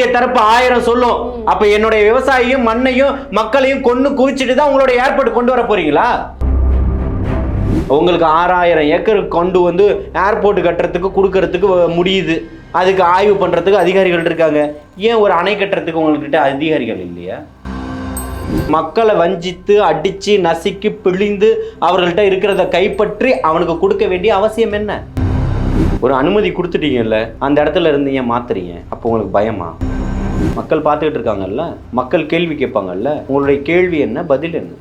ஆளக்கூடிய தரப்பு ஆயிரம் சொல்லும். அப்ப என்னுடைய விவசாயியும் மண்ணையும் மக்களையும் கொன்னு குவிச்சிட்டு தான் உங்களுடைய ஏர்போர்ட் கொண்டு வர போறீங்களா? உங்களுக்கு ஆறாயிரம் ஏக்கர் கொண்டு வந்து ஏர்போர்ட் கட்டுறதுக்கு கொடுக்கறதுக்கு முடியுது. அதுக்கு ஆய்வு பண்றதுக்கு அதிகாரிகள் இருக்காங்க. ஏன் ஒரு அணை கட்டுறதுக்கு உங்கள்கிட்ட அதிகாரிகள் இல்லையா? மக்களை வஞ்சித்து அடித்து நசுக்கி பிழிந்து அவர்கள்ட்ட இருக்கிறத கைப்பற்றி அவனுக்கு கொடுக்க வேண்டிய அவசியம் என்ன? ஒரு அனுமதி கொடுத்துட்டீங்கல்ல அந்த இடத்துல இருந்து ஏன் மாத்துறீங்க? அப்போ உங்களுக்கு பயமா? மக்கள் பார்த்துக்கிட்டு இருக்காங்கல்ல? மக்கள் கேள்வி கேட்பாங்கல்ல? உங்களுடைய கேள்வி என்ன? பதில் என்ன?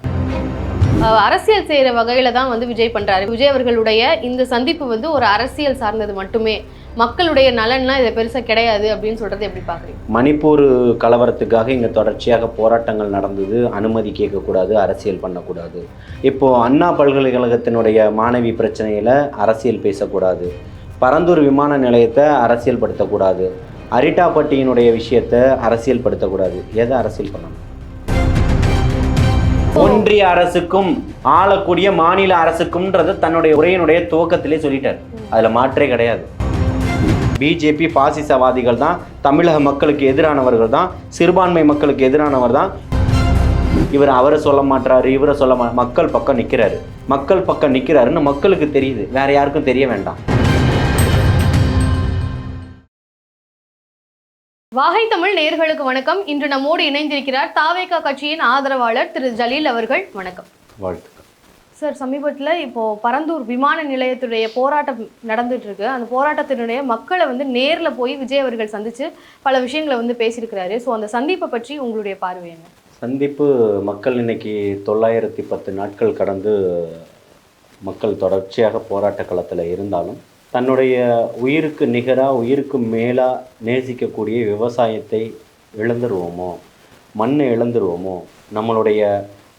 அரசியல் செய்யற வகையில தான் வந்து விஜய் பண்றாரு. விஜய் அவர்களுடைய இந்த சந்திப்பு வந்து ஒரு அரசியல் சார்ந்தது மட்டுமே. மக்களுடைய நலன்லாம் இதை பெருசா கிடையாது அப்படின்னு சொல்றது எப்படி பாக்குறீங்க? மணிப்பூர் கலவரத்துக்காக இங்கே தொடர்ச்சியாக போராட்டங்கள் நடந்தது. அனுமதி கேட்கக்கூடாது அரசியல் பண்ணக்கூடாது. இப்போ அண்ணா பல்கலைக்கழகத்தினுடைய மாணவி பிரச்சனையில் அரசியல் பேசக்கூடாது. பரந்தூர் விமான நிலையத்தை அரசியல் படுத்தக்கூடாது அரிட்டாப்பட்டியினுடைய விஷயத்தை அரசியல் படுத்தக்கூடாது எதை அரசியல் பண்ணணும்? ஒன்றிய அரசுக்கும் ஆளக்கூடிய மாநில அரசுக்கும்ன்றது தன்னுடைய உரையினுடைய துவக்கத்திலே சொல்லிட்டார். அதில் மாற்றே கிடையாது. பிஜேபி பாசிசவாதிகள் தான் தமிழக மக்களுக்கு எதிரானவர்கள் தான் சிறுபான்மை மக்களுக்கு எதிரானவர் தான். இவர் அவரை சொல்ல மாட்டாரு இவரை சொல்ல மா மக்கள் பக்கம் நிற்கிறாரு மக்கள் பக்கம் நிற்கிறாருன்னு மக்களுக்கு தெரியுது. வேற யாருக்கும் தெரிய வேண்டாம். வாகை தமிழ் நேயர்களுக்கு வணக்கம். இன்று நம்மோடு இணைந்திருக்கிறார் தாவேகா கட்சியின் ஆதரவாளர் திரு ஜலீல் அவர்கள். வணக்கம். வாழ்த்துக்கள். சார் சமீபத்தில் இப்போ பரந்தூர் விமான நிலையத்துடைய போராட்டம் நடந்துட்டு இருக்கு அந்த போராட்டத்தினுடைய மக்களை வந்து நேர்ல போய் விஜய் அவர்கள் சந்திச்சு பல விஷயங்களை வந்து பேசியிருக்கிறாரு. ஸோ அந்த சந்திப்பை பற்றி உங்களுடைய பார்வை என்ன? சந்திப்பு மக்கள் இன்னைக்கு தொள்ளாயிரத்தி பத்து நாட்கள் கடந்து மக்கள் தொடர்ச்சியாக போராட்ட களத்தில் இருந்தாலும் தன்னுடைய உயிருக்கு நிகராக உயிருக்கு மேலாக நேசிக்கக்கூடிய விவசாயத்தை இழந்துருவோமோ? மண்ணை இழந்துருவோமோ? நம்மளுடைய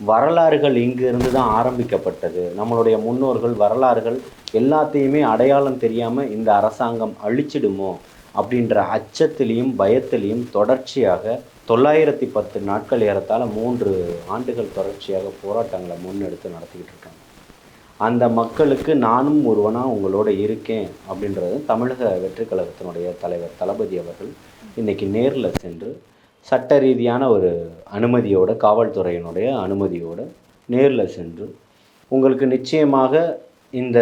வரலாறுகள் இங்கிருந்து தான் ஆரம்பிக்கப்பட்டது. நம்மளுடைய முன்னோர்கள் வரலாறுகள் எல்லாத்தையுமே அடையாளம் தெரியாமல் இந்த அரசாங்கம் அழிச்சிடுமோ? அப்படின்ற அச்சத்திலையும் பயத்திலையும் தொடர்ச்சியாக தொள்ளாயிரத்தி பத்து நாட்கள் ஏறத்தால் மூன்று ஆண்டுகள் தொடர்ச்சியாக போராட்டங்களை முன்னெடுத்து நடத்திக்கிட்டு இருக்காங்க. அந்த மக்களுக்கு நானும் ஒருவனாக உங்களோட இருக்கேன் அப்படின்றது தமிழக வெற்றி கழகத்தினுடைய தலைவர் தளபதி அவர்கள் இன்றைக்கி நேரில் சென்று சட்ட ரீதியான ஒரு அனுமதியோட காவல்துறையினுடைய அனுமதியோடு நேரில் சென்று உங்களுக்கு நிச்சயமாக இந்த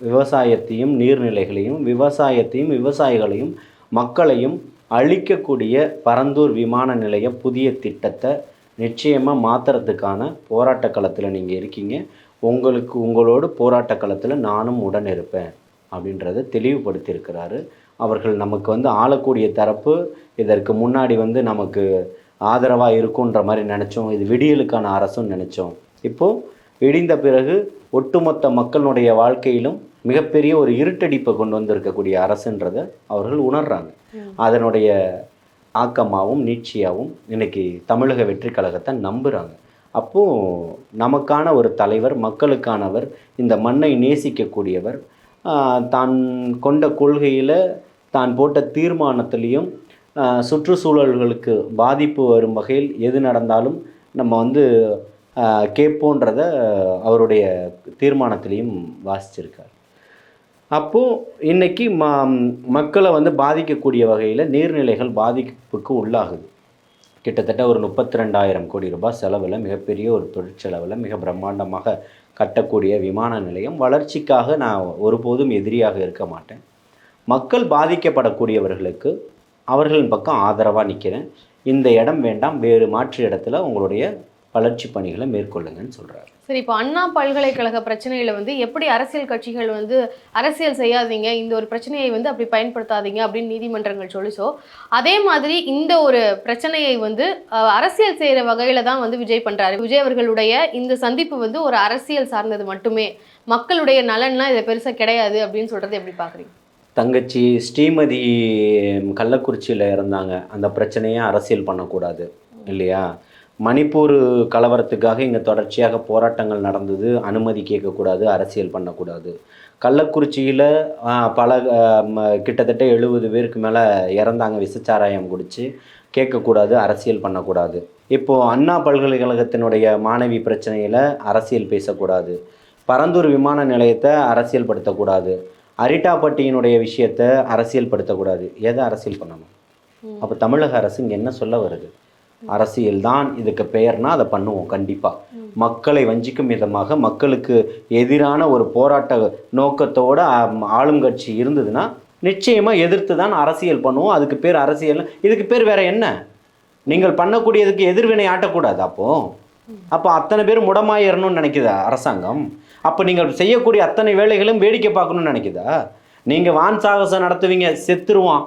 விவசாயத்தையும் நீர்நிலைகளையும் விவசாயத்தையும் விவசாயிகளையும் மக்களையும் அழிக்கக்கூடிய பரந்தூர் விமான நிலைய புதிய திட்டத்தை நிச்சயமாக மாற்றுறதுக்கான போராட்ட களத்தில் நீங்கள் இருக்கீங்க. உங்களுக்கு உங்களோடு போராட்ட களத்தில் நானும் உடன் இருப்பேன் அப்படின்றத தெளிவுபடுத்தியிருக்கிறாரு. அவர்கள் நமக்கு வந்து ஆளக்கூடிய தரப்பு இதற்கு முன்னாடி வந்து நமக்கு ஆதரவாக இருக்குன்ற மாதிரி நினச்சோம். இது விடியலுக்கான அரசுன்னு நினச்சோம். இப்போது விடிந்த பிறகு ஒட்டுமொத்த மக்களுடைய வாழ்க்கையிலும் மிகப்பெரிய ஒரு இருட்டடிப்பை கொண்டு வந்திருக்கக்கூடிய அரசுன்றதை அவர்கள் உணர்றாங்க. அதனுடைய ஆக்கமாகவும் நீட்சியாகவும் இன்னைக்கு தமிழக வெற்றி கழகத்தை நம்புகிறாங்க அப்போது நமக்கான ஒரு தலைவர் மக்களுக்கானவர் இந்த மண்ணை நேசிக்கக்கூடியவர் தான் கொண்ட கொள்கையில் தான் போட்ட தீர்மானத்திலையும் சுற்றுச்சூழல்களுக்கு பாதிப்பு வரும் வகையில் எது நடந்தாலும் நம்ம வந்து கேட்போன்றத அவருடைய தீர்மானத்திலையும் வாசிச்சிருக்கார். அப்போது இன்னைக்கு ம மக்களை வந்து பாதிக்கக்கூடிய வகையில் நீர்நிலைகள் பாதிப்புக்கு உள்ளாகுது. கிட்டத்தட்ட ஒரு முப்பத்தி ரெண்டாயிரம் கோடி ரூபாய் செலவில் மிகப்பெரிய ஒரு தொழிற்செலவில் மிக பிரம்மாண்டமாக கட்டக்கூடிய விமான நிலையம். வளர்ச்சிக்காக நான் ஒருபோதும் எதிரியாக இருக்க மாட்டேன். மக்கள் பாதிக்கப்படக்கூடியவர்களுக்கு அவர்களின் பக்கம் ஆதரவாக நிற்கிறேன் இந்த இடம் வேண்டாம் வேறு மாற்று இடத்துல உங்களுடைய வளர்ச்சி பணிகளை மேற்கொள்ளுங்கன்னு சொல்கிறார் சரி இப்போ அண்ணா பல்கலைக்கழக பிரச்சனையில வந்து எப்படி அரசியல் கட்சிகள் வந்து அரசியல் செய்யாதீங்க இந்த ஒரு பிரச்சனையை வந்து அப்படி பயன்படுத்தாதீங்க அப்படின்னு நீதிமன்றங்கள் சொல்லிச்சோ அதே மாதிரி இந்த ஒரு பிரச்சனையை வந்து அரசியல் செய்யற வகையில தான் வந்து விஜய் பண்றாரு. விஜய் அவர்களுடைய இந்த சந்திப்பு வந்து ஒரு அரசியல் சார்ந்தது மட்டுமே. மக்களுடைய நலன்லாம் இதை பெருசா கிடையாது அப்படின்னு சொல்றது எப்படி பாக்குறீங்க? தங்கச்சி ஸ்ரீமதி கள்ளக்குறிச்சியில் இருந்தாங்க அந்த பிரச்சனையை அரசியல் பண்ணக்கூடாது இல்லையா? மணிப்பூர் கலவரத்துக்காக இங்கே தொடர்ச்சியாக போராட்டங்கள் நடந்தது. அனுமதி கேட்கக்கூடாது அரசியல் பண்ணக்கூடாது. கள்ளக்குறிச்சியில் பல கிட்டத்தட்ட எழுபது பேருக்கு மேலே இறந்தாங்க. விசச்சாராயம் குடித்து கேட்கக்கூடாது அரசியல் பண்ணக்கூடாது. இப்போது அண்ணா பல்கலைக்கழகத்தினுடைய மாணவி பிரச்சனையில் அரசியல் பேசக்கூடாது. பரந்தூர் விமான நிலையத்தை அரசியல் படுத்தக்கூடாது. அரிட்டாப்பட்டியினுடைய விஷயத்தை அரசியல் படுத்தக்கூடாது. எதை அரசியல் பண்ணணும்? அப்போ தமிழக அரசு இங்கே என்ன சொல்ல வருது? அரசியல் தான் இதுக்கு பெயர்னா அதை பண்ணுவோம் கண்டிப்பாக மக்களை வஞ்சிக்கும் விதமாக மக்களுக்கு எதிரான ஒரு போராட்ட நோக்கத்தோட ஆளுங்கட்சி இருந்ததுன்னா நிச்சயமாக எதிர்த்து தான் அரசியல் பண்ணுவோம். அதுக்கு பேர் அரசியல். இதுக்கு பேர் வேற என்ன? நீங்கள் பண்ணக்கூடியதுக்கு எதிர்வினை ஆட்டக்கூடாது அப்போது அப்போ அத்தனை பேர் முடமாயிரணும்னு நினைக்குதா அரசாங்கம்? அப்போ நீங்கள் செய்யக்கூடிய அத்தனை வேலைகளும் வேடிக்கை பார்க்கணும்னு நினைக்குதா? நீங்கள் வான் சாகசம் நடத்துவீங்க செத்துருவான்.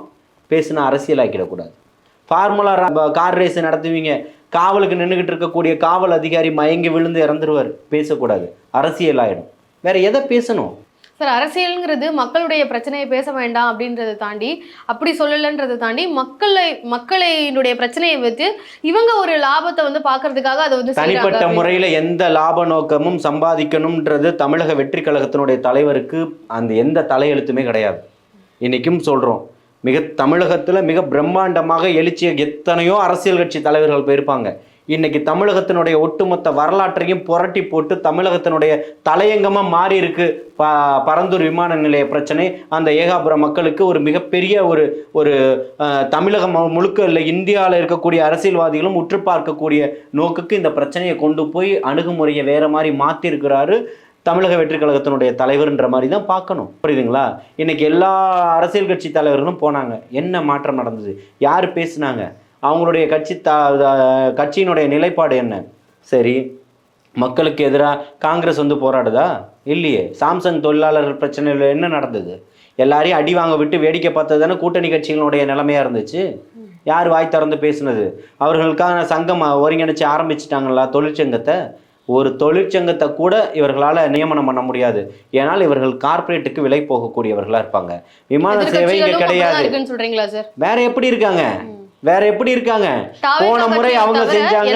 பேசுனா அரசியலாக்கிடக்கூடாது. ஃபார்முலா கார் ரேஸ் நடத்துவீங்க. காவலுக்கு நின்றுக்கிட்டு இருக்கக்கூடிய காவல் அதிகாரி மயங்கி விழுந்து இறந்துருவார். பேசக்கூடாது. அரசியல் ஆயிடும் வேற எதை பேசணும்? சார் அரசியலுங்கிறது மக்களுடைய பிரச்சனையை பேச வேண்டாம் அப்படின்றத தாண்டி அப்படி சொல்லலைன்றதை தாண்டி மக்களை மக்களினுடைய பிரச்சனையை வைத்து இவங்க ஒரு லாபத்தை வந்து பார்க்கறதுக்காக அதை வந்து தனிப்பட்ட. முறையில் எந்த லாப நோக்கமும் சம்பாதிக்கணும்ன்றது தமிழக வெற்றி கழகத்தினுடைய தலைவருக்கு அந்த எந்த தலையெழுத்துமே கிடையாது. இன்னைக்கும் சொல்கிறோம் மிக தமிழகத்தில் மிக பிரம்மாண்டமாக எழுச்சிய எத்தனையோ அரசியல் கட்சி தலைவர்கள் போயிருப்பாங்க. இன்னைக்கு தமிழகத்தினுடைய ஒட்டுமொத்த வரலாற்றையும் புரட்டி போட்டு தமிழகத்தினுடைய தலையங்கமாக மாறி இருக்கு. ப பரந்தூர் விமான நிலைய பிரச்சனை அந்த ஏகாபுர மக்களுக்கு ஒரு மிகப்பெரிய ஒரு ஒரு தமிழகம் முழுக்க இல்லை இந்தியாவில் இருக்கக்கூடிய அரசியல்வாதிகளும் உற்று பார்க்கக்கூடிய நோக்குக்கு இந்த பிரச்சனையை கொண்டு போய் அணுகுமுறையை வேற மாதிரி மாற்றிருக்கிறாரு தமிழக வெற்றி கழகத்தினுடைய தலைவர்ன்ற மாதிரி தான் பார்க்கணும். புரியுதுங்களா? இன்னைக்கு எல்லா அரசியல் கட்சி தலைவர்களும் போனாங்க. என்ன மாற்றம் நடந்தது? யார் பேசுனாங்க? அவங்களுடைய கட்சி த கட்சியினுடைய நிலைப்பாடு என்ன? சரி மக்களுக்கு எதிராக காங்கிரஸ் வந்து போராடுதா? இல்லையே. சாம்சங் தொழிலாளர்கள் பிரச்சனையில் என்ன நடந்தது? எல்லாரையும் அடி வாங்க விட்டு வேடிக்கை பார்த்தது தானே கூட்டணி கட்சிகளுடைய நிலைமையாக இருந்துச்சு? யார் வாய் திறந்து பேசுனது? அவர்களுக்கான சங்கம் ஒருங்கிணைச்சு ஆரம்பிச்சிட்டாங்களா தொழிற்சங்கத்தை? ஒரு தொழிற்சங்கத்தை கூட இவர்களால் நியமனம் பண்ண முடியாது. ஏனால் இவர்கள் கார்ப்பரேட்டுக்கு விலை போகக்கூடியவர்களாக இருப்பாங்க. விமான சேவை இங்கே கிடையாது. வேற எப்படி இருக்காங்க? வேற எப்படி இருக்காங்க? போன முறை அவங்க செஞ்சாங்க.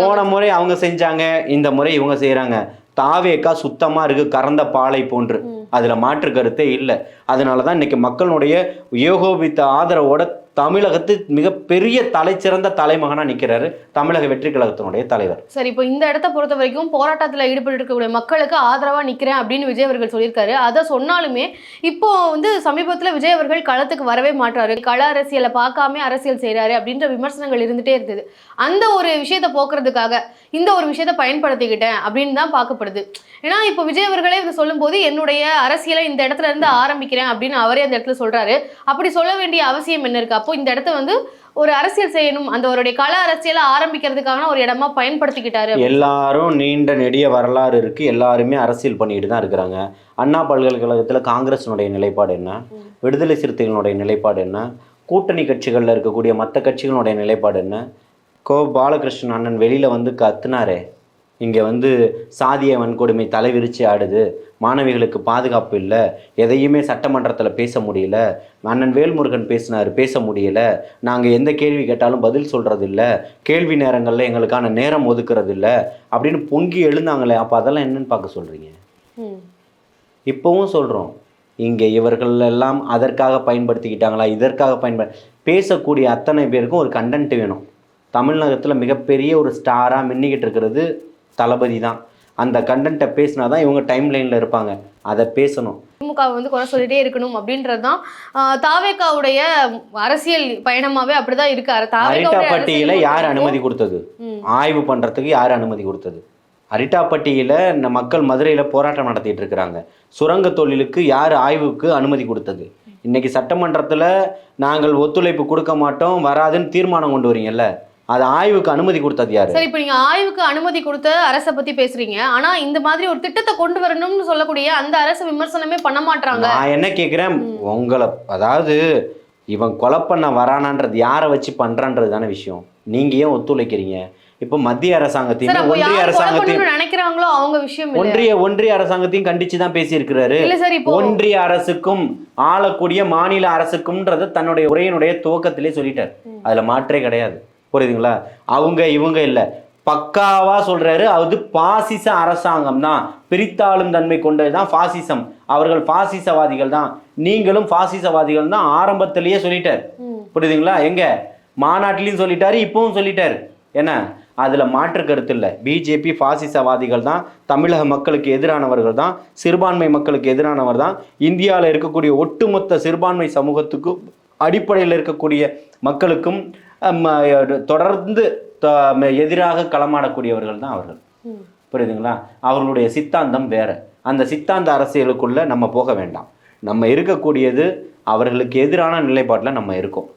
போன முறை அவங்க செஞ்சாங்க. இந்த முறை இவங்க செய்றாங்க. தாவேக்கா சுத்தமா இருக்கு கறந்த பாலை போன்று. அதுல மாற்று கருத்தே இல்லை. அதனால தான் இன்னைக்கு மக்களுடைய ஏகோபித்த ஆதரவோட தமிழகத்து மிகப்பெரிய தலைச்சிறந்த தலைமகனா நிற்கிறாரு தமிழக வெற்றி கழகத்தினுடைய தலைவர். சரி இப்போ இந்த இடத்த பொறுத்த வரைக்கும் போராட்டத்தில் ஈடுபட்டு இருக்கக்கூடிய மக்களுக்கு ஆதரவாக நிற்கிறேன் அப்படின்னு விஜய் அவர்கள் சொல்லியிருக்காரு. அதை சொன்னாலுமே இப்போ வந்து சமீபத்தில் விஜய் அவர்கள் களத்துக்கு வரவே மாட்டாரு கள அரசியலை பார்க்காம அரசியல் செய்கிறாரு அப்படின்ற விமர்சனங்கள் இருந்துகிட்டே இருந்தது அந்த ஒரு விஷயத்தை போக்குறதுக்காக இந்த ஒரு விஷயத்தை பயன்படுத்திக்கிட்டேன் அப்படின்னு தான் பார்க்கப்படுது. ஏன்னா இப்போ விஜய் அவர்களே இதை சொல்லும்போது என்னுடைய அரசியலை இந்த இடத்துல இருந்து ஆரம்பிக்கிறேன் அப்படின்னு அவரே அந்த இடத்துல சொல்றாரு. அப்படி சொல்ல வேண்டிய அவசியம் என்ன இருக்கு? அப்போ இந்த இடத்த வந்து ஒரு அரசியல் செய்யணும் அந்த அவருடைய கள அரசியலை ஆரம்பிக்கிறதுக்கான ஒரு இடமா பயன்படுத்திக்கிட்டாரு எல்லாரும் நீண்ட நெடிய வரலாறு இருக்கு. எல்லாருமே அரசியல் பண்ணிட்டு தான் இருக்கிறாங்க. அண்ணா பல்கலைக்கழகத்தில் காங்கிரஸினுடைய நிலைப்பாடு என்ன? விடுதலை சிறுத்தைகளுடைய நிலைப்பாடு என்ன? கூட்டணி கட்சிகளில் இருக்கக்கூடிய மற்ற கட்சிகளுடைய நிலைப்பாடு என்ன? கோ பாலகிருஷ்ணன் அண்ணன் வெளியில் வந்து கத்துனாரே. இங்கே வந்து சாதிய வன்கொடுமை தலைவிரிச்சு ஆடுது. மாணவிகளுக்கு பாதுகாப்பு இல்லை. எதையுமே சட்டமன்றத்தில் பேச முடியல. அண்ணன் வேல்முருகன் பேசினார் பேச முடியல. நாங்கள் எந்த கேள்வி கேட்டாலும் பதில் சொல்கிறது இல்ல கேள்வி நேரங்களில் எங்களுக்கான நேரம் ஒதுக்குறது இல்ல அப்படின்னு பொங்கி எழுந்தாங்களே அப்போ அதெல்லாம் என்னன்னு பார்க்க சொல்கிறீங்க. இப்போவும் சொல்கிறோம் இங்கே இவர்கள் எல்லாம் அதற்காக பயன்படுத்திக்கிட்டாங்களா? இதற்காக பயன்படு பேசக்கூடிய அத்தனை பேருக்கும் ஒரு கண்டென்ட் வேணும். தமிழகத்தில் மிகப்பெரிய ஒரு ஸ்டாராக மின்னிக்கிட்டு இருக்கிறது தளபதி தான் அந்த கண்டென்ட்டை பேசினா தான் இவங்க டைம் லைனில் இருப்பாங்க. அதை பேசணும். திமுக வந்து குறை சொல்லிட்டே இருக்கணும் அப்படின்றது தான் தாவேக்காவுடைய அரசியல் பயணமாவே அப்படிதான் தாவேக்காவுடைய அரிட்டாப்பட்டியில் யார் அனுமதி கொடுத்தது. ஆய்வு பண்ணுறதுக்கு யார் அனுமதி கொடுத்தது? அரிட்டாப்பட்டியில் இந்த மக்கள் மதுரையில் போராட்டம் நடத்திட்டு இருக்கிறாங்க. சுரங்க தொழிலுக்கு யார் ஆய்வுக்கு அனுமதி கொடுத்தது? இன்னைக்கு சட்டமன்றத்தில் நாங்கள் ஒத்துழைப்பு கொடுக்க மாட்டோம் வராதுன்னு தீர்மானம் கொண்டு வரீங்கல்ல? அது ஆய்வுக்கு அனுமதி கொடுத்தது யாரு? சரி இப்போ நீங்க ஆய்வுக்கு அனுமதி கொடுத்த அரசை பத்தி பேசுறீங்க. ஆனா இந்த மாதிரி ஒரு திட்டத்தை கொண்டு வரணும்னு சொல்லக்கூடிய அந்த அரசு விமர்சனமே பண்ண மாட்டாங்க நான் என்ன கேட்குறேன் உங்களை அதாவது இவன் கொலை பண்ண வரானான்றது யாரை வச்சு பண்றான்றது தானே விஷயம். நீங்க ஏன் ஒத்துழைக்கிறீங்க? இப்போ மத்திய அரசாங்கத்தையும் ஒன்றிய அரசாங்கத்தையும் நினைக்கிறாங்களோ அவங்க விஷயம் ஒன்றிய ஒன்றிய அரசாங்கத்தையும் கண்டிச்சு தான் பேசியிருக்கிறாரு. ஒன்றிய அரசுக்கும் ஆளக்கூடிய மாநில அரசுக்கும்ன்றத தன்னுடைய உரையினுடைய துவக்கத்திலே சொல்லிட்டார். அதுல மாற்றே கிடையாது. புரியுதுங்களா? அவங்க இவங்க இல்ல. பக்காவா சொல்றாரு. அது பாசிச அரசாங்கம் தான். பிரித்தாளும் தன்மை கொண்டது தான் பாசிசம். அவர்கள் பாசிசவாதிகள் தான். நீங்களும் பாசிசவாதிகள் தான் ஆரம்பத்திலேயே சொல்லிட்டார். புரியுதுங்களா? எங்க? மாநாட்டிலையும் சொல்லிட்டாரு இப்பவும் சொல்லிட்டாரு. என்ன? அதுல மாற்று கருத்து இல்லை. பிஜேபி பாசிசவாதிகள் தான் தமிழக மக்களுக்கு எதிரானவர்கள் தான் சிறுபான்மை மக்களுக்கு எதிரானவர் தான். இந்தியாவில் இருக்கக்கூடிய ஒட்டுமொத்த சிறுபான்மை சமூகத்துக்கு அடிப்படையில் இருக்கக்கூடிய மக்களுக்கும் தொடர்ந்து எதிராக களமாடக்கூடியவர்கள் தான் அவர்கள். புரியுதுங்களா? அவர்களுடைய சித்தாந்தம் வேற. அந்த சித்தாந்த அரசியலுக்குள்ள நம்ம போக வேண்டாம். நம்ம இருக்கக்கூடியது அவர்களுக்கு எதிரான நிலைப்பாட்டில் நம்ம இருக்கோம்.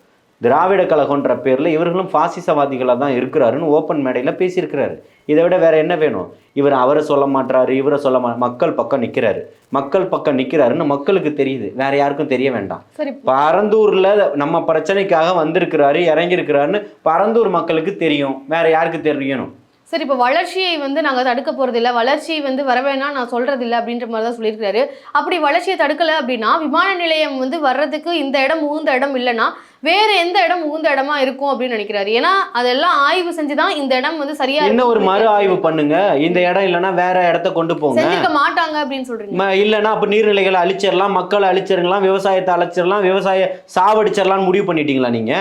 திராவிட கழகன்ற பேரில் இவர்களும் பாசிசவாதிகளாக தான் இருக்கிறாருன்னு ஓப்பன் மேடையில் பேசியிருக்கிறாரு. இதை விட வேற என்ன வேணும்? இவர் அவரை சொல்ல மாட்டாரு இவரை சொல்ல மா மக்கள் பக்கம் நிற்கிறாரு மக்கள் பக்கம் நிற்கிறாருன்னு மக்களுக்கு தெரியுது. வேற யாருக்கும் தெரிய வேண்டாம். சரி பரந்தூர்ல நம்ம பிரச்சனைக்காக வந்திருக்கிறாரு இறங்கியிருக்கிறாருன்னு பரந்தூர் மக்களுக்கு தெரியும். வேற யாருக்கு தெரியணும்? சரி இப்போ வளர்ச்சியை வந்து நாங்கள் தடுக்க போறது இல்ல வளர்ச்சி வந்து வர வேணாம் நான் சொல்றது இல்ல அப்படின்ற மாதிரி தான் சொல்லியிருக்காரு அப்படி வளர்ச்சியை தடுக்கல அப்படின்னா விமான நிலையம் வந்து வர்றதுக்கு இந்த இடம் உகுந்த இடம் இல்லைன்னா வேற எந்த இடம் உகுந்த இடமா இருக்கும் அப்படின்னு நினைக்கிறாரு. ஏன்னா அதெல்லாம் ஆய்வு செஞ்சுதான் இந்த இடம் வந்து சரியா என்ன ஒரு மறு ஆய்வு பண்ணுங்க. இந்த இடம் இல்லைன்னா வேற இடத்த கொண்டு போங்க. செஞ்சிருக்க மாட்டாங்க அப்படின்னு சொல்றீங்க. இல்லைன்னா அப்ப நீர்நிலைகளை அழிச்சிடலாம் மக்களை அழிச்சிடலாம் விவசாயத்தை அழிச்சிடலாம் விவசாய சாவடிச்சிடலாம் முடிவு பண்ணிட்டீங்களா நீங்க?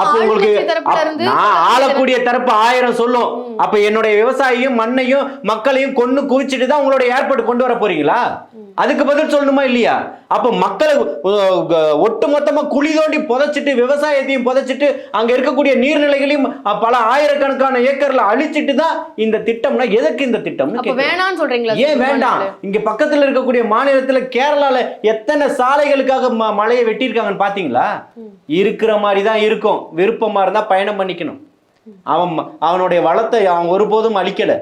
அப்ப உங்களுக்கு நான் ஆளக்கூடிய தரப்பு ஆயிரம் சொல்லும். அப்ப என்னுடைய விவசாயியும் மண்ணையும் மக்களையும் கொன்னு குவிச்சிட்டு தான் உங்களுடைய ஏற்பாடு கொண்டு வர போறீங்களா? அதுக்கு பதில் சொல்லணுமா இல்லையா? அப்ப மக்களை ஒட்டு மொத்தமா குழி தோண்டி புதைச்சிட்டு விவசாயத்தையும் புதைச்சிட்டு அங்க இருக்கக்கூடிய நீர்நிலைகளையும் பல ஆயிரக்கணக்கான ஏக்கர்ல அழிச்சிட்டு தான் இந்த திட்டம்னா எதற்கு இந்த கேக்குறேன். வேணாம்னு சொல்றீங்களா ஏன் வேண்டாம். இங்க பக்கத்துல இருக்கக்கூடிய மாநிலத்துல கேரளால எத்தனை சாலைகளுக்காக ம- மலையை வெட்டியிருக்காங்கன்னு பாத்தீங்களா? இருக்கிற மாதிரி தான் இருக்கும். விருப்பமா இருந்தா பயணம் பண்ணிக்கணும். அவன் அவனுடைய வளத்தை அவன் ஒருபோதும் அழிக்கல.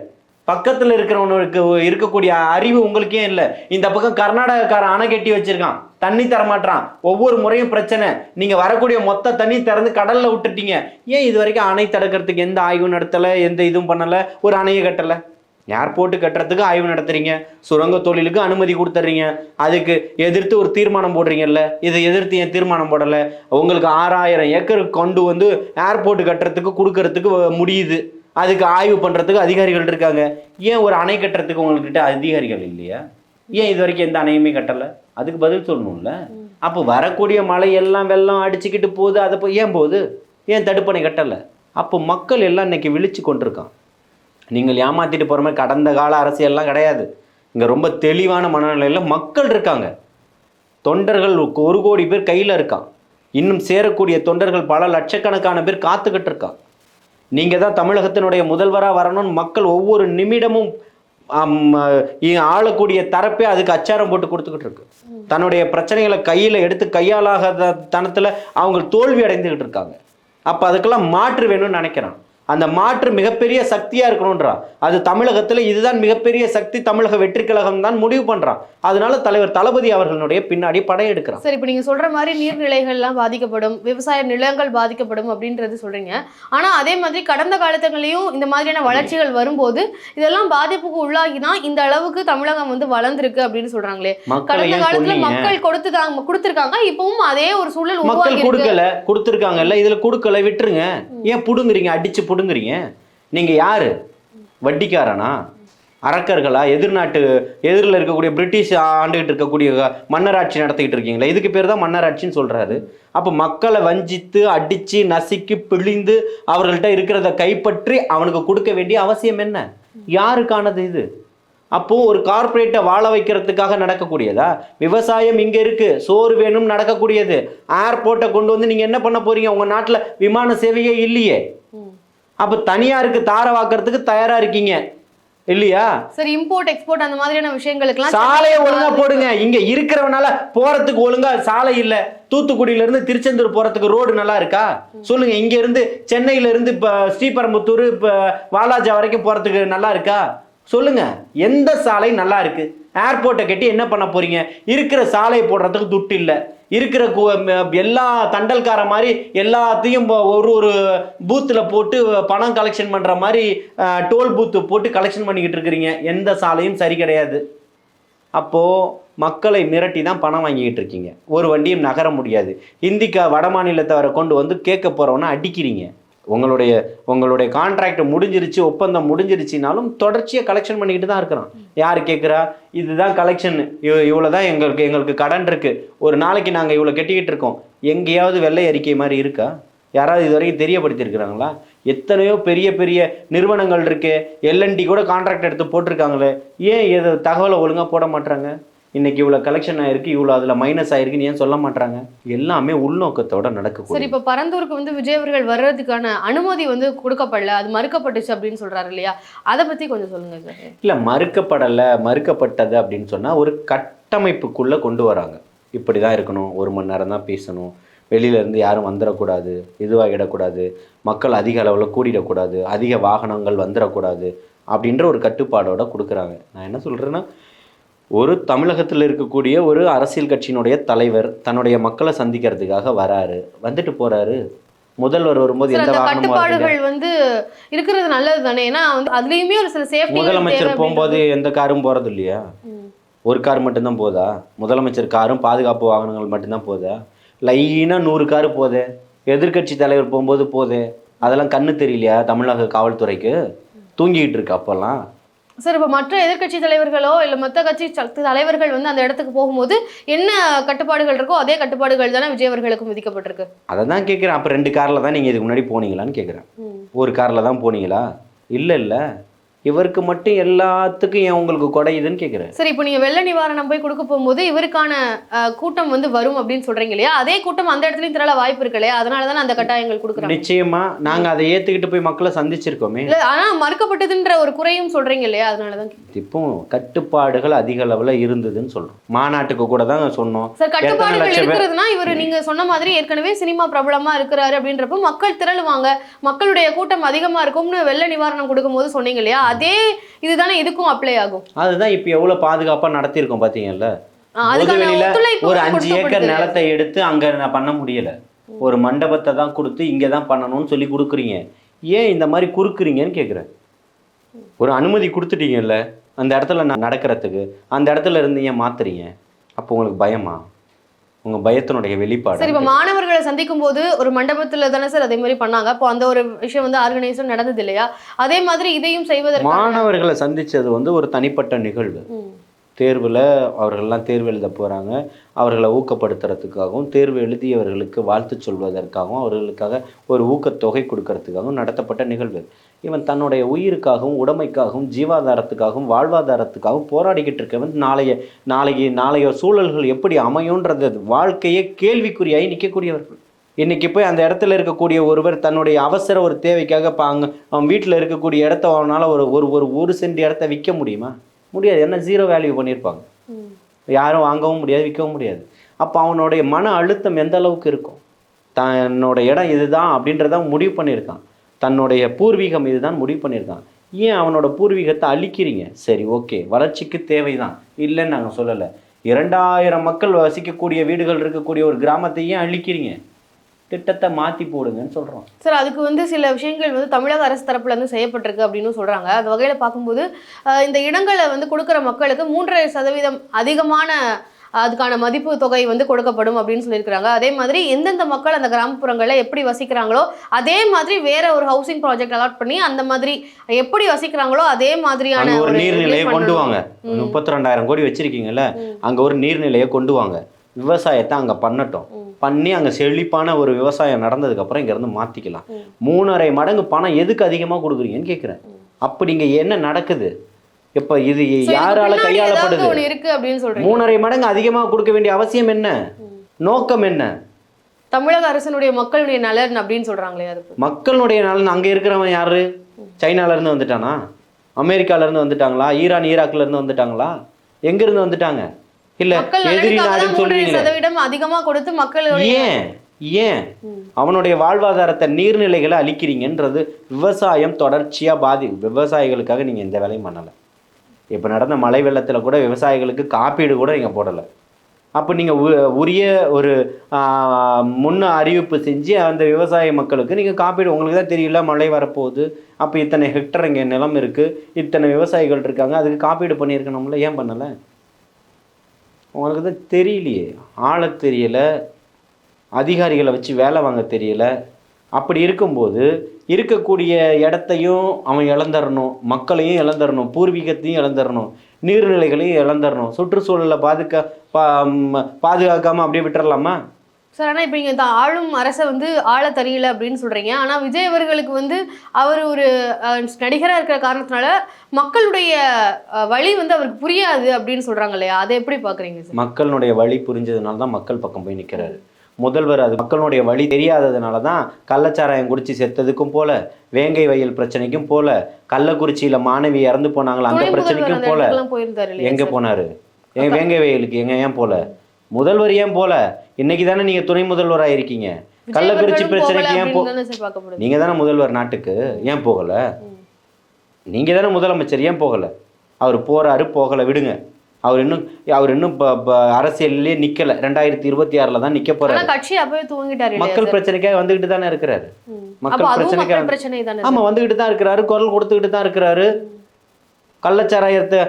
பக்கத்தில் இருக்கிறவனுக்கு இருக்கக்கூடிய அறிவு உங்களுக்கே இல்லை. இந்த பக்கம் கர்நாடகக்காரன் அணை கட்டி வச்சிருக்கான். தண்ணி தரமாட்டான் ஒவ்வொரு முறையும் பிரச்சனை. நீங்கள் வரக்கூடிய மொத்த தண்ணி திறந்து கடலில் விட்டுட்டீங்க. ஏன் இது வரைக்கும் அணை தடுக்கிறதுக்கு எந்த ஆய்வும் நடத்தலை? எந்த இதுவும் பண்ணலை? ஒரு அணையை கட்டலை. ஏர்போர்ட் கட்டுறதுக்கு ஆய்வு நடத்துறீங்க. சுரங்க தொழிலுக்கு அனுமதி கொடுத்துட்றீங்க அதுக்கு எதிர்த்து ஒரு தீர்மானம் போடுறீங்கல்ல? இதை எதிர்த்து ஏன் தீர்மானம் போடலை? உங்களுக்கு ஆறாயிரம் ஏக்கர் கொண்டு வந்து ஏர்போர்ட் கட்டுறதுக்கு கொடுக்கறதுக்கு முடியுது. அதுக்கு ஆய்வு பண்ணுறதுக்கு அதிகாரிகள் இருக்காங்க. ஏன் ஒரு அணை கட்டுறதுக்கு உங்கள்கிட்ட அதிகாரிகள் இல்லையா? ஏன் இது வரைக்கும் எந்த அணையுமே கட்டலை? அதுக்கு பதில் சொல்லணும்ல. அப்போ வரக்கூடிய மழை எல்லாம் வெள்ளம் அடிச்சுக்கிட்டு போகுது. அதை போய் ஏன் போகுது? ஏன் தடுப்பணை கட்டலை? அப்போ மக்கள் எல்லாம் இன்னைக்கு விழிச்சு கொண்டிருக்கான். நீங்கள் ஏமாற்றிட்டு போகிற மாதிரி கடந்த கால அரசியல்லாம் கிடையாது. இங்கே ரொம்ப தெளிவான மனநிலையில் மக்கள் இருக்காங்க. தொண்டர்கள் ஒரு கோடி பேர் கையில் இருக்கான். இன்னும் சேரக்கூடிய தொண்டர்கள் பல லட்சக்கணக்கான பேர் காத்துக்கிட்டு இருக்கான். நீங்கள் தான் தமிழகத்தினுடைய முதல்வராக வரணும்னு மக்கள் ஒவ்வொரு நிமிடமும் ஆளக்கூடிய தரப்பே அதுக்கு அச்சாரம் போட்டு கொடுத்துக்கிட்டு இருக்கு. தன்னுடைய பிரச்சனைகளை கையில் எடுத்து கையாளாகாத தனத்தில் அவங்க தோல்வி அடைந்துக்கிட்டு இருக்காங்க. அப்போ அதுக்கெல்லாம் மாற்று வேணும்னு நினைக்கிறான். அந்த மாற்று மிகப்பெரிய சக்தியாக இருக்கணுன்றான் அது தமிழகத்தில் இதுதான் மிகப்பெரிய சக்தி தமிழக வெற்றி கழகம் தான் முடிவு பண்ணுறான் அதனால தலைவர் தளபதி அவர்களுடைய பின்னாடி படையெடுக்கிறான் சரி இப்போ நீங்க சொல்ற மாதிரி நீர்நிலைகள்லாம் பாதிக்கப்படும் விவசாய நிலங்கள் பாதிக்கப்படும் அப்படின்றது சொல்றீங்க. ஆனா அதே மாதிரி கடந்த காலத்துலயும் இந்த மாதிரியான வளர்ச்சிகள் வரும்போது இதெல்லாம் பாதிப்புக்கு உள்ளாகி தான் இந்த அளவுக்கு தமிழகம் வந்து வளர்ந்துருக்கு அப்படின்னு சொல்றாங்களே. மக்களை கடந்த காலத்துல மக்கள் கொடுத்துதாங்க கொடுத்துருக்காங்க இப்பவும் அதே ஒரு சூழல் மக்கள் கொடுக்கல கொடுத்துருக்காங்கல்ல இதுல கொடுக்கல விட்டுருங்க. ஏன் புடுங்குறீங்க? அடிச்சு கொடுங்குறீங்க. நீங்க யாரு? வட்டிக்காரனா? அரக்கர்களா? எதிர்நாட்டு எதிரில் இருக்கக்கூடிய பிரிட்டிஷ் ஆண்டுகிட்டு இருக்கக்கூடிய மன்னராட்சி நடத்திக்கிட்டு இருக்கீங்களா இதுக்கு பேர் தான் மன்னராட்சின்னு சொல்றாரு. அப்போ மக்களை வஞ்சித்து அடிச்சு நசுக்கி பிழிந்து அவர்கள்ட்ட இருக்கிறத கைப்பற்றி அவனுக்கு கொடுக்க வேண்டிய அவசியம் என்ன? யாருக்கானது இது? அப்போது ஒரு கார்ப்பரேட்டை வாழ வைக்கிறதுக்காக நடக்கக்கூடியதா? விவசாயம் இங்கே இருக்கு சோறு வேணும் நடக்கக்கூடியது. ஏர்போர்ட்டை கொண்டு வந்து நீங்க என்ன பண்ண போறீங்க? உங்கள் நாட்டில் விமான சேவையே இல்லையே. அப்ப தனியாருக்கு தார வாக்குறதுக்கு தயாரா இருக்கீங்க. இல்லையா? சரி இம்போர்ட் எக்ஸ்போர்ட் அந்த மாதிரியான விஷயங்களுக்குலாம் சாலையை ஒழுங்கா போடுங்க. இங்க இருக்கிறவனால போறதுக்கு ஒழுங்கா சாலை இல்ல. தூத்துக்குடியில இருந்து திருச்செந்தூர் போறதுக்கு ரோடு நல்லா இருக்கா? சொல்லுங்க இங்க இருந்து சென்னையில இருந்து இப்ப ஸ்ரீபெரும்புத்தூர் இப்ப வாலாஜா வரைக்கும் போறதுக்கு நல்லா இருக்கா? சொல்லுங்க எந்த சாலை நல்லா இருக்கு? ஏர்போர்ட்டை கட்டி என்ன பண்ண போறீங்க? இருக்கிற சாலையை போடுறதுக்கு துட்டு இல்லை. இருக்கிற எல்லா தண்டல்கார மாதிரி எல்லாத்தையும் போ- ஒரு ஒரு பூத்தில் போட்டு பணம் கலெக்ஷன் பண்ணுற மாதிரி டோல் பூத்து போட்டு கலெக்ஷன் பண்ணிக்கிட்டு இருக்கிறீங்க. எந்த சாலையும் சரி கிடையாது. அப்போது மக்களை மிரட்டி தான் பணம் வாங்கிக்கிட்டு இருக்கீங்க. ஒரு வண்டியும் நகர முடியாது. இந்திக்கா வட மாநிலத்தவரை கொண்டு வந்து கேட்க போகிறவன அடிக்கிறீங்க. உங்களுடைய உங்களுடைய கான்ட்ராக்ட் முடிஞ்சிருச்சு ஒப்பந்தம் முடிஞ்சிருச்சுனாலும் தொடர்ச்சியாக கலெக்ஷன் பண்ணிக்கிட்டு தான் இருக்கிறான். யார் கேட்குறா? இதுதான் கலெக்ஷன் இவ்வளோ தான் எங்களுக்கு எங்களுக்கு கடன் இருக்குது ஒரு நாளைக்கு நாங்கள் இவ்வளோ கட்டிக்கிட்டு இருக்கோம். எங்கேயாவது வெள்ளை அறிக்கை மாதிரி இருக்கா? யாராவது இது வரைக்கும் தெரியப்படுத்தியிருக்கிறாங்களா? எத்தனையோ பெரிய பெரிய நிறுவனங்கள் இருக்குது எல்என்டி கூட கான்ட்ராக்ட் எடுத்து போட்டிருக்காங்களே. ஏன் இது தகவலை ஒழுங்காக போட மாட்டாங்க இன்னைக்கு இவ்வளோ கலெக்ஷன் ஆயிருக்கு இவ்வளோ அதில் மைனஸ் ஆயிருக்குன்னு ஏன் சொல்ல மாட்டாங்க எல்லாமே உள்நோக்கத்தோட சரி நடக்கக்கூடிய இப்போ பரந்தூருக்கு வந்து விஜய் அவர்கள் வர்றதுக்கான அனுமதி வந்து கொடுக்கப்படல அது மறுக்கப்பட்டுச்சு அப்படின்னு சொல்றாரு இல்லையா? அதை பத்தி கொஞ்சம் சொல்லுங்க சார் இல்லை மறுக்கப்படலை மறுக்கப்பட்டது அப்படின்னு சொன்னால் ஒரு கட்டமைப்புக்குள்ளே கொண்டு வராங்க. இப்படி தான் இருக்கணும் ஒரு மணி நேரம் தான் பேசணும். வெளியில இருந்து யாரும் வந்துடக்கூடாது இதுவாகிடக்கூடாது மக்கள் அதிக அளவில் கூடிடக்கூடாது அதிக வாகனங்கள் வந்துடக்கூடாது அப்படின்ற ஒரு கட்டுப்பாடோட கொடுக்குறாங்க. நான் என்ன சொல்கிறேன்னா ஒரு தமிழகத்தில் இருக்கக்கூடிய ஒரு அரசியல் கட்சியினுடைய தலைவர் தன்னுடைய மக்களை சந்திக்கிறதுக்காக வராரு. வந்துட்டு போறாரு. முதல்வர் வரும்போது எந்த. கட்டுப்பாடுகள் வந்து இருக்கிறது நல்லது தானே. ஏன்னா வந்து அதுலயுமே ஒரு சில சேஃப்டி முதலமைச்சர் போகும்போது எந்த காரும் போறது இல்லையா? ஒரு கார் மட்டும்தான் போதா? முதலமைச்சர் காரும் பாதுகாப்பு வாகனங்கள் மட்டும்தான் போதா? லைனாக நூறு கார் போதே? எதிர்க்கட்சி தலைவர் போகும்போது போதே? அதெல்லாம் கண்ணு தெரியலையா தமிழக காவல்துறைக்கு? தூங்கிக்கிட்டு இருக்கு அப்போல்லாம். சார் இப்போ மற்ற எதிர்க்கட்சி தலைவர்களோ இல்ல மற்ற கட்சி தலைவர்கள் வந்து அந்த இடத்துக்கு போகும்போது என்ன கட்டுப்பாடுகள் இருக்கோ அதே கட்டுப்பாடுகள் தானே விஜய் அவர்களுக்கும் விதிக்கப்பட்டிருக்கு? அதை தான் கேட்குறேன். அப்போ ரெண்டு காரில் தான் நீங்கள் இதுக்கு முன்னாடி போனீங்களான்னு கேட்குறேன். ஒரு காரில் தான் போனீங்களா? இல்லை இல்லை. இவருக்கு மட்டும் எல்லாத்துக்கும் ஏன் உங்களுக்கு குடையுதுன்னு கேட்குறேன் சரி இப்போ நீங்க வெள்ள நிவாரணம் போய் கொடுக்க போகும்போது இவருக்கான கூட்டம் வந்து வரும் அப்படின்னு சொல்றீங்க இல்லையா? அதே கூட்டம் அந்த இடத்துலயும் திரள வாய்ப்பு இருக்கு இல்லையா? அதனால தானே அந்த கட்டாயங்கள் கொடுக்குறாங்க. நிச்சயமா நாங்கள் அதை ஏற்றுக்கிட்டு போய் மக்களை சந்திச்சிருக்கோமே. இல்ல ஆனா மறுக்கப்பட்டதுன்ற ஒரு குறையும் சொல்றீங்க இல்லையா? அதனாலதான் கேக்குறேன். இப்போ கட்டுப்பாடுகள் அதிக அளவில் இருந்ததுன்னு சொல்கிறோம் மாநாட்டுக்கு கூட தான் சொன்னோம். சார் கட்டுப்பாடுகள்? இருக்கிறதுனா இவர் நீங்க சொன்ன மாதிரி ஏற்கனவே சினிமா பிரபலமா இருக்கிறாரு அப்படின்றப்போ மக்கள் திரளுவாங்க. மக்களுடைய கூட்டம் அதிகமா இருக்கும்னு வெள்ள நிவாரணம் கொடுக்கும்போது சொன்னீங்க இல்லையா? அதே இதுதானே இதுக்கும் அப்ளை ஆகும். அதுதான் இப்போ எவ்வளோ பாதுகாப்பாக நடத்தியிருக்கோம் பார்த்தீங்கல்ல ஒரு அஞ்சு ஏக்கர். நிலத்தை எடுத்து அங்கே நான் பண்ண முடியல. ஒரு மண்டபத்தை தான் கொடுத்து இங்கே தான் பண்ணணும்னு சொல்லி கொடுக்குறீங்க. ஏன் இந்த மாதிரி குறுக்குறீங்கன்னு கேட்குறேன் ஒரு அனுமதி கொடுத்துட்டீங்கல்ல அந்த இடத்துல நான் நடக்கிறதுக்கு அந்த இடத்துல இருந்து ஏன் மாத்துறீங்க? அப்போ உங்களுக்கு பயமா? உங்க பயத்தினுடைய வெளிப்பாடு சரி இப்போ மாணவர்களை சந்திக்கும் போது ஒரு மண்டபத்துல தானே சார் அதே மாதிரி பண்ணாங்க? அப்போ அந்த ஒரு விஷயம் வந்து ஆர்கனைசர் நடந்தது இல்லையா? அதே மாதிரி இதையும் செய்வதற்கு மாணவர்களை சந்திச்சது வந்து ஒரு தனிப்பட்ட நிகழ்வு. தேர்வில் அவர்கள்லாம் தேர்வு எழுத போகிறாங்க அவர்களை ஊக்கப்படுத்துறதுக்காகவும் தேர்வு எழுதியவர்களுக்கு வாழ்த்து சொல்வதற்காகவும் அவர்களுக்காக ஒரு ஊக்கத்தொகை கொடுக்கறதுக்காகவும் நடத்தப்பட்ட நிகழ்வு. இவன் தன்னுடைய உயிருக்காகவும் உடமைக்காகவும் ஜீவாதாரத்துக்காகவும் வாழ்வாதாரத்துக்காகவும் போராடிக்கிட்டு இருக்கவன் நாளைய நாளைக்கு நாளைய சூழல்கள் எப்படி அமையுன்றது வாழ்க்கையே கேள்விக்குறியாகி நிற்கக்கூடியவர்கள் இன்னைக்கு போய் அந்த இடத்துல இருக்கக்கூடிய ஒருவர் தன்னுடைய அவசர ஒரு தேவைக்காக பாங்க அவன் வீட்டில் இருக்கக்கூடிய இடத்த அவனால் ஒரு ஒரு ஒரு ஒரு சென்ட் இடத்த விற்க முடியுமா? முடியாது. என்ன ஜீரோ வேல்யூ பண்ணியிருப்பாங்க யாரும் வாங்கவும் முடியாது விற்கவும் முடியாது. அப்போ அவனுடைய மன அழுத்தம் எந்த அளவுக்கு இருக்கும்? தன்னோட இடம் இதுதான் அப்படின்றத முடிவு பண்ணியிருக்கான். தன்னுடைய பூர்வீகம் இதுதான் முடிவு பண்ணியிருக்கான். ஏன் அவனோட பூர்வீகத்தை அழிக்கிறீங்க? சரி ஓகே. வளர்ச்சிக்கு தேவைதான். இல்லைன்னு நாங்கள் சொல்லலை. இரண்டாயிரம் மக்கள் வசிக்கக்கூடிய வீடுகள் இருக்கக்கூடிய ஒரு கிராமத்தை ஏன் அழிக்கிறீங்க? திட்டத்தை மாற்றி போடுங்கன்னு சொல்கிறோம் சார் அதுக்கு வந்து சில விஷயங்கள் வந்து தமிழக அரசு தரப்புல இருந்து செய்யப்பட்டிருக்கு அப்படின்னு சொல்றாங்க அந்த வகையில பார்க்கும்போது இந்த இடங்களை வந்து கொடுக்குற மக்களுக்கு மூன்றரை சதவீதம் அதிகமான அதுக்கான மதிப்பு தொகை வந்து கொடுக்கப்படும் அப்படின்னு சொல்லியிருக்கிறாங்க அதே மாதிரி எந்தெந்த மக்கள் அந்த கிராமப்புறங்களில் எப்படி வசிக்கிறாங்களோ அதே மாதிரி வேற ஒரு ஹவுசிங் ப்ராஜெக்ட் அலாட் பண்ணி அந்த மாதிரி எப்படி வசிக்கிறாங்களோ அதே மாதிரியான ஒரு நீர்நிலையை கொண்டு. வாங்க. முப்பத்தி ரெண்டாயிரம் கோடி வச்சிருக்கீங்கல்ல. அங்க ஒரு நீர்நிலையை கொண்டு வாங்க விவசாயத்தை அங்க பண்ணட்டும். பண்ணி அங்க செழிப்பான ஒரு விவசாயம் நடந்ததுக்கு அப்புறம் இங்க இருந்து மாத்திக்கலாம். ம். மூணரை மடங்கு பணம் எதுக்கு அதிகமா கொடுக்குறீங்கன்னு கேக்குறேன். அப்படி இங்க என்ன நடக்குது? இப்ப இது யாரால கையாளப்படுது? இருக்கு அப்படின்னு சொல்றீங்க. மூணரை மடங்கு அதிகமா கொடுக்க வேண்டிய அவசியம் என்ன? நோக்கம் என்ன? தமிழக அரசினுடைய மக்களுடைய நலன் அப்படின்னு சொல்றாங்களே அதுக்கு மக்களுடைய நலன் அங்க இருக்கிறவன் யாரு? சைனால இருந்து வந்துட்டானா? அமெரிக்கால இருந்து வந்துட்டாங்களா? ஈரான் ஈராக்ல இருந்து வந்துட்டாங்களா? எங்க இருந்து வந்துட்டாங்க? இல்ல எதிரி நாடுன்னு சதவீதம் அதிகமா கொடுத்து மக்களுடைய ஏன்? ஏன். அவனுடைய வாழ்வாதாரத்தை நீர்நிலைகளை அழிக்கிறீங்கன்றது விவசாயம் தொடர்ச்சியா பாதி விவசாயிகளுக்காக நீங்க எந்த வேலையும் பண்ணல. இப்ப நடந்த மழை வெள்ளத்துல கூட விவசாயிகளுக்கு காப்பீடு கூட நீங்க போடல. அப்போ நீங்கள் உரிய ஒரு முன்ன அறிவிப்பு செஞ்சு அந்த விவசாய மக்களுக்கு நீங்கள் காப்பீடு உங்களுக்கு தான் தெரியல மழை வரப்போகுது. அப்போ இத்தனை ஹெக்டர் இங்கே நிலம் இருக்குது இத்தனை விவசாயிகள் இருக்காங்க. அதுக்கு காப்பீடு பண்ணியிருக்கணும்ல. ஏன் பண்ணலை? உங்களுக்கு தான் தெரியலையே. ஆள தெரியலை. அதிகாரிகளை வச்சு வேலை வாங்க தெரியலை. அப்படி இருக்கும்போது இருக்கக்கூடிய இடத்தையும் அவன் இழந்துடணும் மக்களையும் இழந்துடணும் பூர்வீகத்தையும் இழந்துடணும் நீர்நிலைகளையும் இழந்துடணும் சுற்றுச்சூழலை பாதுகா பா பாதுகாக்காமல் அப்படியே விட்டுறலாமா? சார் ஆனால் இப்போ நீங்கள் தான் ஆளும் அரசை வந்து ஆள தெரியல அப்படின்னு சொல்கிறீங்க ஆனால் விஜய் அவர்களுக்கு வந்து அவர் ஒரு நடிகராக இருக்கிற காரணத்தினால மக்களுடைய வழி வந்து அவருக்கு புரியாது அப்படின்னு சொல்கிறாங்க இல்லையா? அதை எப்படி பார்க்குறீங்க சார்? மக்களுடைய வழி புரிஞ்சதுனால தான் மக்கள் பக்கம் போய் நிற்கிறாரு முதல்வர் அது மக்களுடைய வழி தெரியாததுனால தான் கள்ளச்சாராயம் குடிச்சு செத்ததுக்கும் போல வேங்கை வயல் பிரச்சனைக்கும் போல கள்ளக்குறிச்சியில மாணவி இறந்து போனாங்களா அந்த பிரச்சனைக்கும் போல எங்க? போனாரு? ஏன் வேங்கை வயலுக்கு எங்க ஏன் போல? முதல்வர் ஏன் போல? இன்னைக்கு தானே நீங்க துணை முதல்வர் ஆயிருக்கீங்க கள்ளக்குறிச்சி பிரச்சனைக்கு ஏன் போ நீங்க தானே முதல்வர் நாட்டுக்கு ஏன் போகல? நீங்க தானே முதலமைச்சர் ஏன் போகல? அவர் போறாரு போகல விடுங்க. அவர் இன்னும் அவர் இன்னும் அரசியல்லே நிக்கல. ரெண்டாயிரத்தி இருபத்தி ஆறுல தான் நிக்க போறாரு. கட்சி அப்பவே துவங்கிட்டாரு இல்லையா மக்கள்? பிரச்சனைக்காக வந்துகிட்டு தானே இருக்கிறாரு. மக்கள் பிரச்சனைக்காக ஆமா வந்துகிட்டு தான் இருக்கிறாரு குரல் கொடுத்துக்கிட்டு தான் இருக்கிறாரு. கள்ளச்சாராயத்தை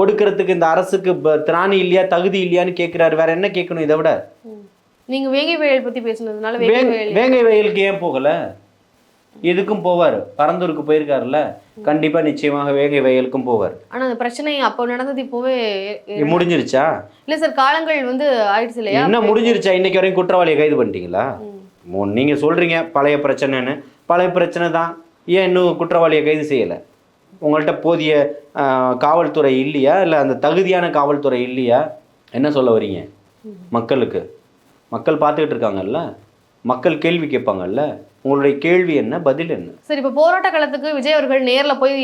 ஒடுக்கிறதுக்கு இந்த அரசுக்கு திராணி இல்லையா தகுதி இல்லையான்னு கேட்கிறாரு வேற என்ன கேட்கணும் இதை விட. நீங்க வேங்கை வயல் பத்தி பேசுனதுனால வேங்கை வேங்க- வயல் வேங்கை வயலுக்கு ஏன் போகல? இதுக்கும் போவார்? பரந்தூருக்கு போயிருக்காருல்ல? கண்டிப்பா நிச்சயமாக வேங்கை வயலுக்கும் போவார். ஆனா அந்த பிரச்சனை அப்போ நடந்தது இப்போவே முடிஞ்சிருச்சா? இல்ல சார் காலங்கள் வந்து ஆயிடுச்சு இல்லையா? என்ன முடிஞ்சிருச்சா? இன்னைக்கு வரையும் குற்றவாளியை கைது பண்ணிட்டீங்களா? நீங்க சொல்றீங்க பழைய பிரச்சனைன்னு. பழைய பிரச்சனை தான். ஏன் இன்னும் குற்றவாளியை கைது செய்யல? உங்கள்கிட்ட போதிய காவல்துறை இல்லையா? இல்லை அந்த தகுதியான காவல்துறை இல்லையா? என்ன சொல்ல வரீங்க? மக்களுக்கு. மக்கள் பார்த்துக்கிட்டு இருக்காங்கல்ல? மக்கள் கேள்வி கேட்பாங்கல்ல? உங்களுடைய கேள்வி என்ன? பதில் என்ன? சரி இப்போ போராட்ட காலத்துக்கு விஜய் அவர்கள் நேர்ல போய்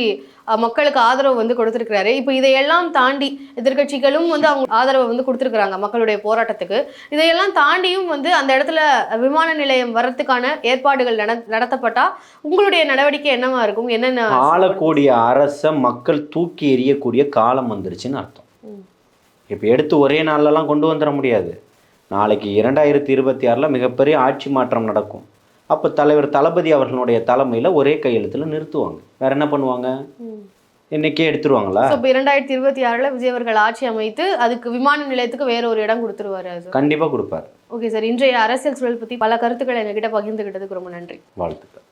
மக்களுக்கு ஆதரவு வந்து கொடுத்திருக்கிறாரு. இப்போ இதையெல்லாம் தாண்டி எதிர்க்கட்சிகளும் வந்து அவங்க ஆதரவை வந்து கொடுத்திருக்கிறாங்க மக்களுடைய போராட்டத்துக்கு. இதையெல்லாம் தாண்டியும் வந்து அந்த இடத்துல விமான நிலையம் வரத்துக்கான ஏற்பாடுகள் நட நடத்தப்பட்டா உங்களுடைய நடவடிக்கை என்னவா இருக்கும்? என்னென்ன ஆளக்கூடிய அரசை மக்கள் தூக்கி எறியக்கூடிய காலம் வந்துருச்சுன்னு அர்த்தம். இப்போ எடுத்து ஒரே நாள்லலாம் கொண்டு வந்துட முடியாது. நாளைக்கு இரண்டாயிரத்தி இருபத்தி ஆறில் மிகப்பெரிய ஆட்சி மாற்றம் நடக்கும். அப்போ தலைவர் தளபதி அவர்களுடைய தலைமையில் ஒரே கையெழுத்தில் நிறுத்துவாங்க. வேற என்ன பண்ணுவாங்க. இன்னைக்கே எடுத்துருவாங்களா? இப்போ இரண்டாயிரத்தி இருபத்தி ஆறுல விஜய் அவர்கள் ஆட்சி அமைத்து அதுக்கு விமான நிலையத்துக்கு வேற ஒரு இடம் கொடுத்துருவாரு அது. கண்டிப்பாக கொடுப்பார். ஓகே சார் இன்றைய அரசியல் சூழல் பத்தி பல கருத்துக்களை எங்ககிட்ட பகிர்ந்துகிட்டதுக்கு ரொம்ப நன்றி. வாழ்த்துக்கள்.